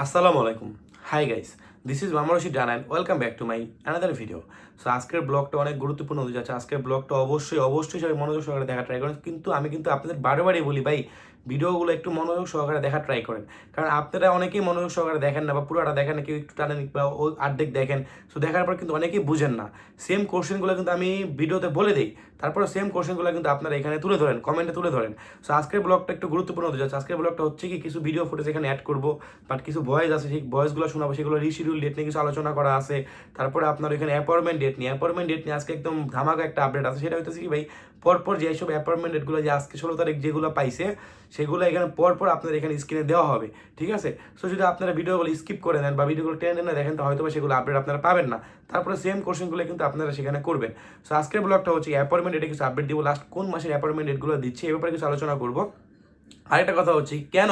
আসসালামু আলাইকুম। Hi guys this is মামা রশিদ ডান welcome back to my another video so আজকের ব্লগটা অনেক গুরুত্বপূর্ণ হতে যাচ্ছে। আজকের ব্লগটা অবশ্যই অবশ্যই সবাই মনোযোগ সহকারে দেখা ট্রাই করেন। কিন্তু আমি কিন্তু আপনাদের বারে বলি, ভাই, ভিডিওগুলো একটু মনোযোগ সহকারে দেখা ট্রাই করেন। কারণ আপনারা অনেকেই মনোযোগ সহকারে দেখেন না বা পুরোটা দেখেন না, কেউ একটু টানেন বা ও অর্ধেক দেখেন। সো দেখার পর কিন্তু অনেকেই বুঝেন না। সেম কোশ্চেনগুলো কিন্তু আমি ভিডিওতে বলে দিই। তারপরে সেম কোশ্চেনগুলো কিন্তু আপনারা এখানে তুলে ধরেন কমেন্টে তুলে ধরেন। সো আজকের ব্লগটা একটু গুরুত্বপূর্ণ হতে যাচ্ছে। আজকের ব্লগটা হচ্ছে কি, কিছু ভিডিও ফুটেজ এখানে অ্যাড করব। বাট কিছু ভয়েস আছে, সেই ভয়েসগুলো শোনাবো, সেগুলো রিশিডিউল ডেট নিয়ে কিছু আলোচনা করা আছে। তারপরে আপনার এখানে অ্যাপয়েন্টমেন্ট ডেট নিয়ে অ্যাপয়েন্টমেন্ট ডেট নিয়ে আজকে একদম ধামাকা একটা আপডেট আছে। সেটা হইতেছে কি ভাই, পরপর যে সব অ্যাপয়েন্টমেন্ট ডেটগুলো যে আজকে ষোলো তারিখ যেগুলো পাইছে, সেগুলো এখানে পরপর আপনার এখানে স্ক্রিনে দেওয়া হবে, ঠিক আছে? সো যদি আপনারা ভিডিওগুলো স্কিপ করে নেন বা ভিডিওগুলো টেনে টেনে দেখেন, তো হয়তো সেগুলো আপডেট আপনারা পাবেন না। তারপরে সেম কোশ্চেনগুলো কিন্তু আপনারা সেখানে করবেন। সো আজকের ব্লগটা হচ্ছে অ্যাপয়েন্টমেন্ট ডেটে কিছু আপডেট দিব। লাস্ট কোন মাসের অ্যাপয়েন্টমেন্ট ডেটগুলো দিচ্ছে, এ ব্যাপারে কিছু আলোচনা করব। আরেকটা কথা হচ্ছে কেন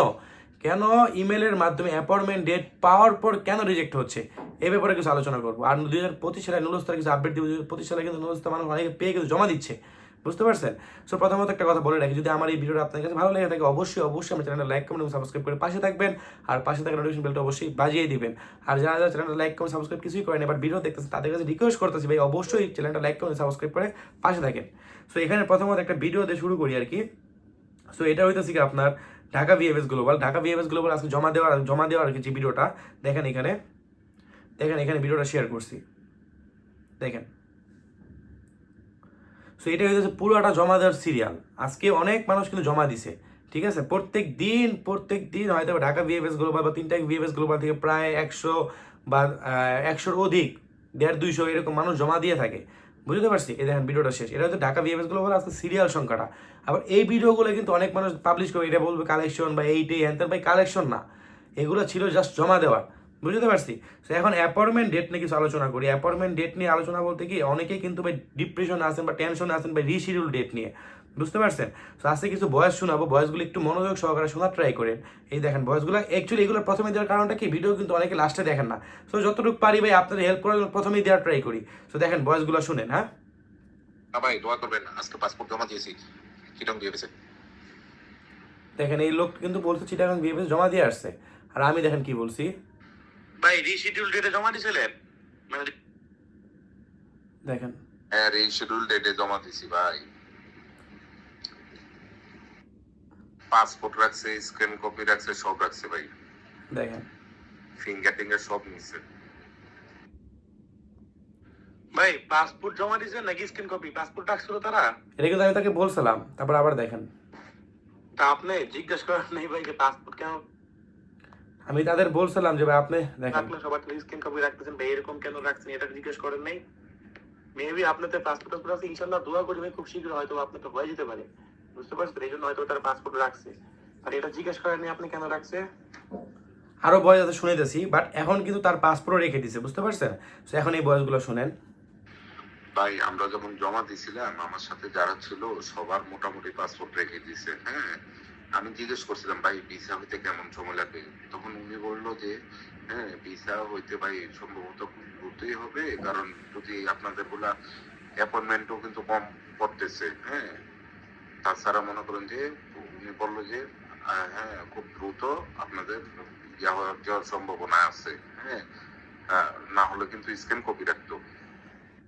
কেন ইমেলের মাধ্যমে অ্যাপয়েন্টমেন্ট ডেট পাওয়ার পর কেন রিজেক্ট হচ্ছে? এ ব্যাপারে কিছু আলোচনা করব। আর দুই হাজার পঁচিশ সালে নুলস্তার কিছু আপডেট দিব পঁচিশ সালে কিন্তু নুলস্তার মানুষ অনেকে পেয়ে কিন্তু জমা দিচ্ছে। বুঝতে পারছেন? সো প্রথমত একটা কথা বলে রাখি, যদি আমার এই ভিডিওটা আপনার কাছে ভালো লেগে থাকে, অবশ্যই অবশ্যই আমার চ্যানেলটা লাইক কমেন্ট এবং সাবস্ক্রাইব করে পাশে থাকবেন। আর পাশে থাকা নোটিফিকেশন বেলটা অবশ্যই বাজিয়ে দিবেন। আর যারা যারা চ্যানেলটা লাইক কমেন্ট সাবস্ক্রাইব কিছুই করেন এবার ভিডিও দেখতেছে তাদের কাছে রিকোয়েস্ট করতেছি ভাই, অবশ্যই চ্যানেলটা লাইক কমেন্ট সাবস্ক্রাইব করে পাশে থাকেন। সো এখানে প্রথমত একটা ভিডিও দিয়ে শুরু করি আর কি। সো এটা হইতেছি কি আপনার Dhaka VFS Global Dhaka VFS Global আজকে জমা দেওয়ার জমা দেওয়ার যে ভিডিওটা, দেখেন এখানে দেখেন এখানে ভিডিওটা শেয়ার করছি। দেখেন। সো এটা হইতেছে পুরোটা জমা দেওয়ার সিরিয়াল আজকে অনেক মানুষ কিন্তু জমা দিছে, ঠিক আছে? প্রত্যেক দিন প্রত্যেক দিন হয়তো ঢাকা ভিএফএস গ্লোবাল বা তিনটা ভিএফএস গ্লোবাল থেকে প্রায় একশো বা একশোর অধিক, দেড় দুইশো এরকম মানুষ জমা দিয়ে থাকে। বুঝতে পারছি? এই দেখেন ভিডিওটা শেষ। এটা হচ্ছে ঢাকা ভিএমএসগুলো বলে আজকে সিরিয়াল সংখ্যাটা। আবার এই ভিডিওগুলো কিন্তু অনেক মানুষ পাবলিশ করে, এটা বলবে কালেকশন বা এইটে হ্যান ভাই কালেকশন না। এগুলো ছিল জাস্ট জমা দেওয়া বুঝতে পারছি? তো এখন অ্যাপয়েন্টমেন্ট ডেট নিয়ে কিছু আলোচনা করি। অ্যাপয়েন্টমেন্ট ডেট নিয়ে আলোচনা বলতে কি, অনেকেই কিন্তু ভাই ডিপ্রেশন আসেন বা টেনশনে আসেন বা রিশিডিউল ডেট নিয়ে। বুঝতে পারছেন? তো আজকে কিছু বয়স শোনাবো বয়সগুলো একটু মনোযোগ সহকারে শোনার ট্রাই করেন। এই দেখেন বয়সগুলো অ্যাকচুয়ালি এগুলো প্রথমে দেওয়ার কারণটা কি? ভিডিও কিন্তু অনেকে লাস্টে দেখেন না। তো যতটুকু পারি ভাই আপনাদের হেল্প করার জন্য প্রথমেই দেওয়ার ট্রাই করি। তো দেখেন বয়সগুলো শুনেন হ্যাঁ? না ভাই দোয়া করবেন আজকে পাসপোর্ট জমা দিয়েছি চিটং গেছে। দেখেন এই লোক কিন্তু বলছে চিটাগাং বিএফএস জমা দিয়ে আসছে। আর আমি দেখেন কি বলছি? ভাই রিশিডিউল ডেটে জমা দিছিলেন মানে দেখেন। হ্যাঁ রিশিডিউল ডেটে জমা দিয়েছি ভাই। পাসপোর্ট রাখছে স্ক্যান কপি রাখছে সব রাখছে ভাই। দেখেন। ফিঙ্গার টিঙ্গার সব নিচ্ছে ভাই পাসপোর্ট জমা দিছেন নাকি স্ক্যান কপি পাসপোর্ট রাখছিল তারা? এটা কিন্তু আমি তাকে বলছিলাম তারপর আবার দেখেন। তা আপনি জিজ্ঞেস করেন নাই ভাই যে পাসপোর্ট কেন? আমি তাদের বলছিলাম যে ভাই আপনি দেখেন। আপনি সবার স্ক্যান কপি রাখতেছেন ভাই এরকম কেন রাখছেন? এটা জিজ্ঞেস করেন নাই। মেবি আপনাদের পাসপোর্ট আছে ইনশাল্লাহ দোয়া করি ভাই খুব শীঘ্র হয়তো আপনার তো হয়ে যেতে পারে। বুঝতে পারছেন? এই জন্য হয়তো তারা পাসপোর্ট রাখছে। আর এটা জিজ্ঞেস করেন আপনি কেন রাখছে? আরও বয়স আছে শুনেতেছি বাট এখন কিন্তু তার পাসপোর্ট রেখে দিছে বুঝতে পারছেন? তো এখন এই বয়সগুলো শুনেন। ভাই আমরা যখন জমা দিছিলাম আমার সাথে যারা ছিল সবার মোটামুটি পাসপোর্ট রেখে দিছে হ্যাঁ? আমি জিজ্ঞেস করছিলাম ভাই ভিসা হইতে কেমন সময় লাগবে তখন উনি বলল যে হ্যাঁ ভিসা হইতে ভাই সম্ভবত দ্রুতই হবে কারণ যদি আপনাদেরগুলা অ্যাপয়েন্টমেন্টও কিন্তু কম করতেছে হ্যাঁ? তাছাড়া মনে করেন যে উনি বলল যে হ্যাঁ খুব দ্রুত আপনাদের যাওয়ার সম্ভাবনা আছে হ্যাঁ আহ, না হলে কিন্তু স্ক্যান কপি রাখতো।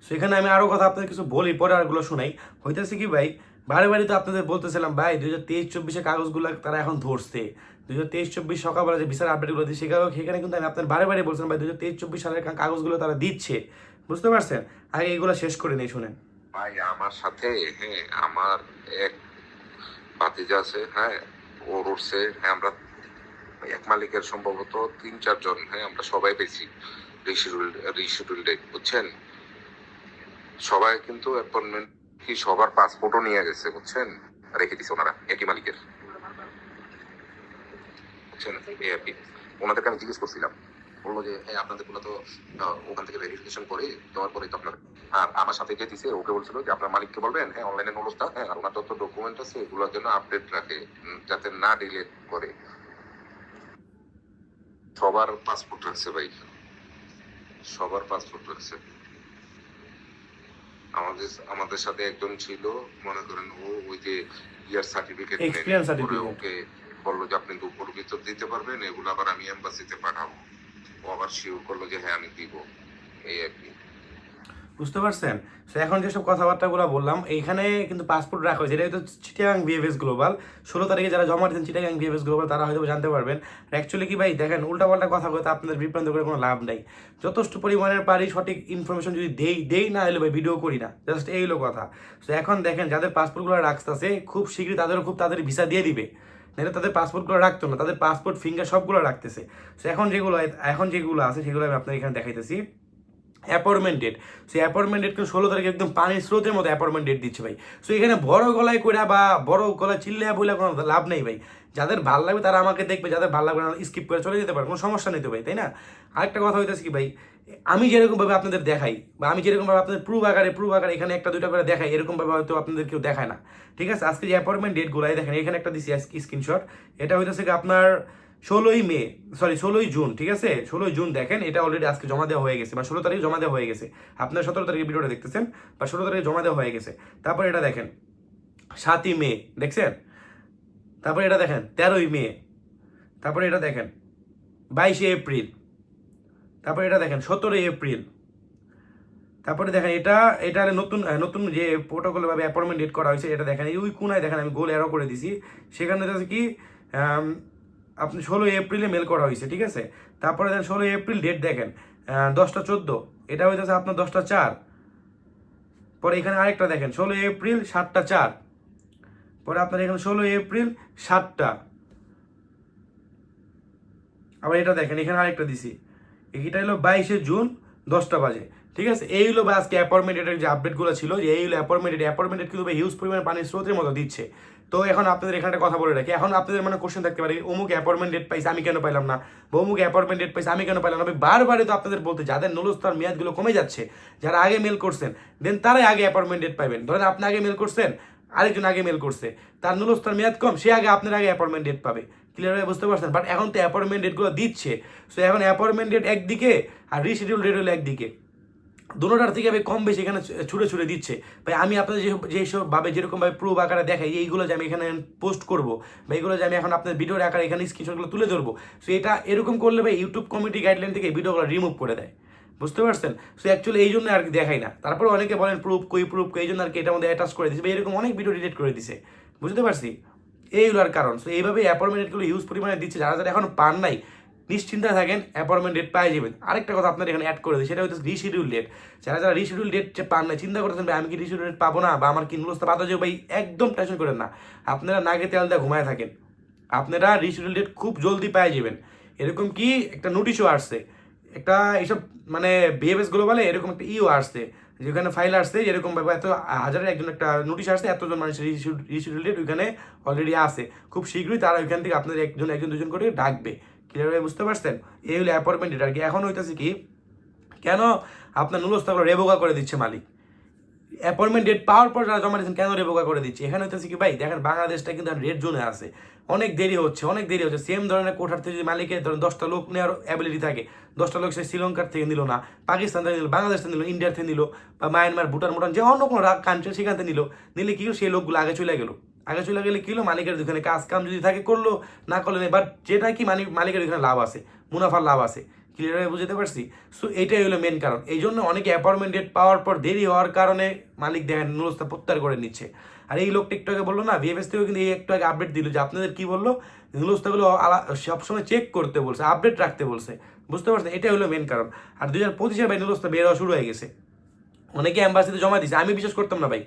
সেখানে আমি আরও কথা আপনাদের কিছু বলি পরে আরগুলো শোনাই। হইতেছে কি ভাই বারে বারে তো আপনাদের বলতেছিলাম ভাই দুই হাজার তেইশ চব্বিশের কাগজগুলো তারা এখন ধরছে। দুই হাজার তেইশ চব্বিশ সকালবেলা যে বিচার আপডেটগুলো দিচ্ছে সেখানে সেখানে কিন্তু আমি আপনার বারে বারে বলছিলাম ভাই দুই হাজার তেইশ চব্বিশ সালের কাগজগুলো তারা দিচ্ছে। বুঝতে পারছেন? আগে এগুলো শেষ করে নেই শুনেন। ভাই, আমার সাথে হ্যাঁ আমার এক ভাতিজা আছে হ্যাঁ ও উঠছে হ্যাঁ আমরা এক মালিকের সম্ভবত তিন, চারজন হ্যাঁ আমরা সবাই পেয়েছি রিশিডিউল রিশিডিউল ডেট বুঝছেন? সবাই কিন্তু অ্যাপয়েন্টমেন্ট কি সবার পাসপোর্টও নিয়ে গেছে, বুঝছেন? রেখে দিছে ওনারা, একই মালিকের। বুঝছেন? এই ওনাদেরকে আমি জিজ্ঞেস করছিলাম বলল যে হ্যাঁ আপনাদেরগুলো তো ওখান থেকে ভেরিফিকেশন করে দেওয়ার পরে তো আপনার আর আমার সাথে যে দিছে? ওকে বলছিল যে আপনার মালিককে বলবেন হ্যাঁ অনলাইনে নোটসটা হ্যাঁ আর ওনার যত ডকুমেন্ট আছে এগুলোর জন্য আপডেট রাখে যাতে না ডিলেট করে। সবার পাসপোর্ট রাখছে ভাই। সবার পাসপোর্ট রাখছে আমাদের আমাদের সাথে একজন ছিল মনে করেন ও ওই যে ইয়ার সার্টিফিকেট ওকে বলল যে আপনি দুপুর ভিতর দিতে পারবেন এগুলো আবার আমি এম্বাসিতে পাঠাবো। ও আবার শিওর করল যে হ্যাঁ আমি দিব। এই আর কি। বুঝতে পারছেন? তো এখন যেসব কথাবার্তাগুলো বললাম, এইখানে কিন্তু পাসপোর্ট রাখা হয়েছে। এটা হয়তো চিটাগাং বিএফএস গ্লোবাল ষোলো তারিখে যারা জমা দিচ্ছেন চিটাগাং বিএফএস গ্লোবাল তারা হয়তো জানতে পারবেন। অ্যাকচুয়ালি কি ভাই, দেখেন, উল্টাপাল্টা কথা বলতে আপনাদের বিভ্রান্ত করে কোনো লাভ নেই। যথেষ্ট পরিমাণের পারি সঠিক ইনফরমেশন যদি দেই দেই না এলো ভাই ভিডিও করি না। জাস্ট এই কথা। তো এখন দেখেন, যাদের পাসপোর্টগুলো রাখতেছে, খুব শীঘ্রই তাদেরও খুব তাদের ভিসা দিয়ে দিবে। নাহলে তাদের পাসপোর্টগুলো রাখতো না, তাদের পাসপোর্ট ফিঙ্গার সবগুলো রাখতেছে। তো এখন যেগুলো এখন যেগুলো আছে, সেগুলো আমি আপনার এখানে দেখাইতেছি। অ্যাপয়েন্টমেন্ট ডেট সেই অ্যাপয়েন্টমেন্ট ডেট কিন্তু ষোলো তারিখে একদম পানির স্রোতের মতো অ্যাপয়েন্টমেন্ট ডেট দিচ্ছে ভাই। সো এখানে বড় গলায় করে বা বড় গলায় চিল্লে বলে কোনো লাভ নেই ভাই। যাদের ভালো লাগবে তারা আমাকে দেখবে, যাদের ভালো লাগবে স্কিপ করে চলে যেতে পারে, কোনো সমস্যা নেই তো ভাই, তাই না? আরেকটা কথা হইতেছে কি ভাই আমি যেরকমভাবে আপনাদের দেখাই, বা আমি যেরকমভাবে আপনাদের প্রুভ আকারে প্রুভ আকারে এখানে একটা দুটো করে দেখাই এরকমভাবে হয়তো আপনাদের কেউ দেখায় না। ঠিক আছে? আজকে যে অ্যাপয়েন্টমেন্ট ডেটগুলো এই দেখেন, এখানে একটা দিছি স্ক্রিনশট এটা হইতেছে আপনার ষোলোই মে সরি ষোলোই জুন, ঠিক আছে? ষোলোই জুন দেখেন, এটা অলরেডি আজকে জমা দেওয়া হয়ে গেছে, বা ষোলো তারিখে জমা দেওয়া হয়ে গেছে। আপনার সতেরো তারিখে ভিডিওটা দেখতেছেন, বা ষোলো তারিখে জমা দেওয়া হয়ে গেছে। তারপর এটা দেখেন, সাতই মে, দেখছেন? তারপরে এটা দেখেন, তেরোই মে। তারপরে এটা দেখেন, বাইশে এপ্রিল। তারপরে এটা দেখেন, সতেরোই এপ্রিল। তারপরে দেখেন, এটা এটা নতুন নতুন যে প্রোটোকল ভাবে অ্যাপয়েন্টমেন্ট ডেট করা হয়েছে, এটা দেখেন ওই কোনায় দেখেন, আমি গোল অ্যারো করে দিছি। সেখানে হচ্ছে কি আপনি ষোলোই এপ্রিলে মেল করা হয়েছে, ঠিক আছে? তারপরে দেখেন, ষোলোই এপ্রিল ডেট দেখেন দশটা চোদ্দ, এটা হইতেছে আপনার দশটা চার। পরে এখানে আরেকটা দেখেন, ষোলোই এপ্রিল সাতটা চার। পরে আপনার এখানে ষোলোই এপ্রিল সাতটা। আবার এটা দেখেন, এখানে আরেকটা দিছি। এটা হলো বাইশে জুন দশটা বাজে, ঠিক আছে? এই হলো বা আজকে অ্যাপয়েন্টমেন্ট ডেটের যে আপডেটগুলো ছিল, যে এই হলো অ্যাপয়েন্টমেন্ট অ্যাপয়েন্টমেন্ট কিন্তু হিউজ পরিমাণে পানির স্রোতের মতো দিচ্ছে। তো এখন আপনাদের এখানে কথা বলে রাখি, এখন আপনাদের মানে কোশ্চেন থাকতে পারে, অমুক অ্যাপয়েন্টমেন্ট ডেট পাইছে আমি কেন পাইলাম না? বা অমুক অ্যাপয়েন্টমেন্ট ডেট পাইছে আমি কেন পাইলাম না? বারবারই তো আপনাদের বলতে, যাদের নুলস্তার মেয়াদগুলো কমে যাচ্ছে, যারা আগে মেল করছেন দেন তারাই আগে অ্যাপয়েন্টমেন্ট ডেট পাবেন ধরেন আপনি আগে মেল করছেন, আরেকজন আগে মেল করছে, তার নুলস্তার মেয়াদ কম, সে আগে আপনার আগে অ্যাপয়েন্টমেন্ট ডেট পাবে। ক্লিয়ার হয়ে বুঝতে পারছেন? বাট এখন তো অ্যাপয়েন্টমেন্ট ডেটগুলো দিচ্ছে। সো এখন অ্যাপয়েন্টমেন্ট ডেট একদিকে আর রিশিডিউল ডেট হলো একদিকে। দুটোটার থেকে ভাই কম বেশি এখানে ছুড়ে ছুড়ে দিচ্ছে। ভাই, আমি আপনাদের যেসব ভাবে যেরকমভাবে প্রুফ আকারে দেখাই, এইগুলো যে আমি এখানে পোস্ট করব, বা এইগুলো যে আমি এখন আপনার ভিডিওর আকারে এখানে স্ক্রিনশটগুলো তুলে ধরবো সো এটা এরকম করলে ভাই ইউটিউব কমিটি গাইডলাইন থেকে ভিডিওগুলো রিমুভ করে দেয়। বুঝতে পারছেন? সো অ্যাকচুয়ালি এই জন্য আর কি দেখাই না। তারপরে অনেকে বলেন প্রুফ কই প্রুফ কই, এই জন্য আর কি এটার মধ্যে অ্যাটাচ করে দিচ্ছে বা এরকম অনেক ভিডিও ডিলিট করে দিছে। বুঝতে পারছি? এইগুলোর কারণ। সো এইভাবে অ্যাপয়েন্টমেন্ট ডেটগুলো ইউজ পরিমাণে দিচ্ছে, যারা যারা এখন পান নাই, নিশ্চিন্তায় থাকেন অ্যাপয়েন্টমেন্ট ডেট পাই যাবেন। আরেকটা কথা আপনার এখানে অ্যাড করে দিই, সেটা হচ্ছে রিশিডিউল ডেট যারা যারা রিশিডিউল ডেট পান না চিন্তা করতেছেন, ভাই, আমি কি রিশিডিউল ডেট পাবো না বা আমার কি নুলস্তা বাধা যাবে? ভাই, একদম টেনশন করেন না। আপনারা নাকে তেল দিয়ে ঘুমায় থাকেন। আপনারা রিশিডিউল ডেট খুব জলদি পাই যাবেন। এরকম কি একটা নোটিশও আসছে। একটা এইসব মানে বিএফএস বলে, এরকম একটা ইও আসছে। যেখানে ফাইল আসছে, এরকম ব্যাপার। এত হাজারের একজন একটা নোটিশ আসছে, এতজন মানুষের রিশিডিউল ওইখানে অলরেডি আছে। খুব শীঘ্রই তারা ওইখান থেকে আপনাদের একজন একজন, দুজন করে ডাকবে। ক্লিয়ারভাবে বুঝতে পারছেন? এই হলো অ্যাপয়েন্টমেন্ট এটা আর কি। এখন হইতেছে কি, কেন আপনার নুলস্তাগুলো রেবোকা করে দিচ্ছে মালিক? অ্যাপয়েন্টমেন্ট ডেট পাওয়ার পর যারা জমা দিচ্ছেন কেন রেবোকা করে দিচ্ছে। এখানে হচ্ছে কি ভাই, দেখেন বাংলাদেশটা কিন্তু রেড জোনে আছে। অনেক দেরি হচ্ছে, অনেক দেরি হচ্ছে। সেম ধরনের কোঠার থেকে যদি মালিকের ধরেন দশটা লোক নেওয়ার অ্যাবিলিটি থাকে, দশটা লোক সে শ্রীলঙ্কার থেকে নিল না, পাকিস্তান থেকে নিল, বাংলাদেশ থেকে নিল ইন্ডিয়ার থেকে নিল, বা মায়ানমার ভুটান মুটান যে অন্য কোনো কান্ট্রি সেখান থেকে নিল, নিলে কি সেই লোকগুলো আগে চলে গেলো? আগে চলে গেলে কি হলো? মালিকের দোকানে কাজ কাম যদি থাকে করল, না করলে বাট যেটা কি মালিক মালিকের ওখানে লাভ আছে, মুনাফার লাভ আছে। ক্লিয়ার হয়ে বুঝতে পারছি? সো এটাই হলো মেন কারণ। এই জন্য অনেকে অ্যাপয়েন্টমেন্ট ডেট পাওয়ার পর দেরি হওয়ার কারণে মালিক দেখেন নুরস্তা প্রত্যাহার করে নিচ্ছে। আর এই লোকটা একটু আগে বলল না বিএফএস থেকেও কিন্তু এই একটু আগে আপডেট দিল যে আপনাদের কি বলল? নুরস্তাগুলো সবসময় চেক করতে বলছে আপডেট রাখতে বলছে। বুঝতে পারছেন? এটাই হলো মেন কারণ। আর দু হাজার পঁচিশে ভাই নুরস্তা বের হওয়া শুরু হয়ে গেছে। অনেকে অ্যাম্বাসিতে জমা দিয়েছে। আমি বিশ্বাস করতাম না ভাই।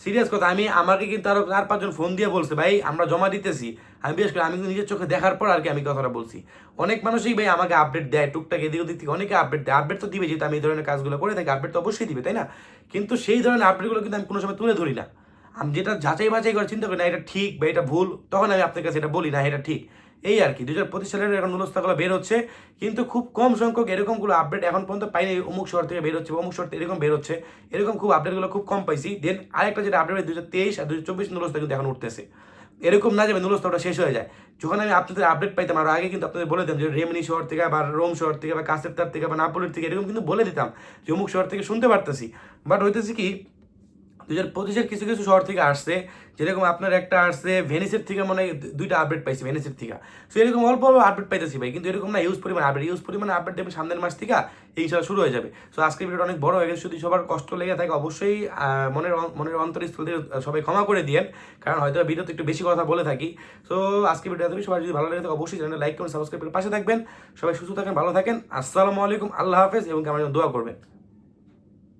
সিরিয়াস কথা, আমি আমাকে কিন্তু আরও চার, পাঁচজন ফোন দিয়ে বলছে, ভাই, আমরা জমা দিতেছি। আমি বিশেষ করে, আমি নিজের চোখে দেখার পর আর কি আমি কথাটা বলছি। অনেক মানুষই ভাই আমাকে আপডেট দেয়, টুকটাক এদিক ওদিক থেকে অনেকে আপডেট দেয়। আপডেট তো দিবে যেহেতু আমি এই ধরনের কাজগুলো করে থাকি আপডেট তো অবশ্যই দিবে, তাই না? কিন্তু সেই ধরনের আপডেটগুলো কিন্তু আমি কোনো সময় তুলে ধরি না। আমি যেটা যাচাই বাছাই করে চিন্তা করি, না, এটা ঠিক বা এটা ভুল। তখন আমি আপনার কাছে এটা বলি, না, এটা ঠিক। এই আর কি দু হাজার পঁচিশ সালের এখন নুলস্তাগুলো বের হচ্ছে, কিন্তু খুব কম সংখ্যক এরকমগুলো আপডেট এখন পর্যন্ত পাইনি অমুক শহর থেকে বের হচ্ছে অমুক শহর এরকম বের হচ্ছে, এরকম খুব আপডেটগুলো খুব কম পাইছি। দেন আরেকটা যেটা আপডেট দু হাজার তেইশ আর দু হাজার চব্বিশ নুলস্তা কিন্তু এখন উঠতেছে। এরকম না যাবে নুলস্তাটা শেষ হয়ে যায়। যখন আমি আপনাদের আপডেট পাইতাম, আর আগে কিন্তু আপনাদের বলে দিতাম যে রেমনি শহর থেকে, বা রোম শহর থেকে, বা কাসেপ্তার থেকে, বা নাপোলের থেকে, এরকম কিন্তু বলে দিতাম যে অমুক শহর থেকে শুনতে পারতেছি। বাট হইতেছে কি দু হাজার পঁচিশের কিছু কিছু শহর থেকে আসছে, যেরকম আপনার একটা আসছে ভেনিসের থেকে মনে দুইটা আপডেট পাইছি ভেনিসের থেকে। সো এরকম অল্প অল্প আপডেট পাইতেছি ভাই, কিন্তু এরকম না ইউজ পরিমাণ আপডেট ইউজ পরিমাণ আপডেট দেবে সামনের মাস থেকে ইনশাল্লাহ শুরু হয়ে যাবে। সো আজকের ভিডিওটা অনেক বড় হয়ে গেছে, যদি সবার কষ্ট লেগে থাকে অবশ্যই মনের মনের অন্তরস্থল থেকে সবাই ক্ষমা করে দিয়েন, কারণ হয়তো ভিডিওতে একটু বেশি কথা বলে থাকি। সো আজকে ভিডিও সবাই যদি ভালো লাগে থাকে অবশ্যই চ্যানেল লাইক করুন সাবস্ক্রাইব করে পাশে থাকবেন। সবাই সুস্থ থাকেন, ভালো থাকেন। আসসালামু আলাইকুম, আল্লাহ হাফেজ এবং আমার দোয়া করবেন।